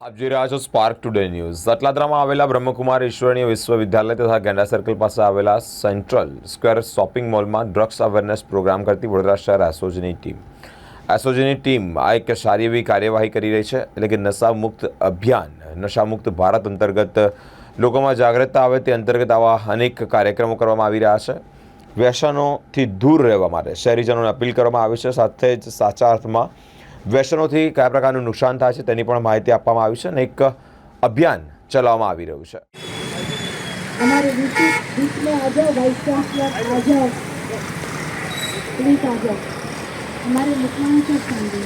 આપ જોઈ રહ્યા છો સ્પાર્ક ટુડે ન્યૂઝ સતલાદરામાં આવેલા બ્રહ્મકુમાર ઈશ્વરણીય વિશ્વવિદ્યાલય તથા ગેંડા સર્કલ પાસે આવેલા સેન્ટ્રલ સ્ક્વેર શોપિંગ મોલમાં ડ્રગ્સ અવેરનેસ પ્રોગ્રામ કરતી વડોદરા શહેર એસઓજીની ટીમ એસઓજીની ટીમ આ એક સારી એવી કાર્યવાહી કરી રહી છે, એટલે કે નશામુક્ત અભિયાન, નશામુક્ત ભારત અંતર્ગત લોકોમાં જાગૃતતા આવે તે અંતર્ગત આવા અનેક કાર્યક્રમો કરવામાં આવી રહ્યા છે. વ્યસનોથી દૂર રહેવા માટે શહેરીજનોને અપીલ કરવામાં આવી છે, સાથે જ સાચા અર્થમાં વ્યસનોથી કયા પ્રકારનું નુકસાન થાય છે તેની પણ માહિતી આપવામાં આવી છે અને એક અભિયાન ચલાવવામાં આવી રહ્યું છે हमारे बीच बीच में आ जाओ वाइस चांसलर आ जाओ प्लीज आ जाओ हमारे मुख्यमंत्री संगे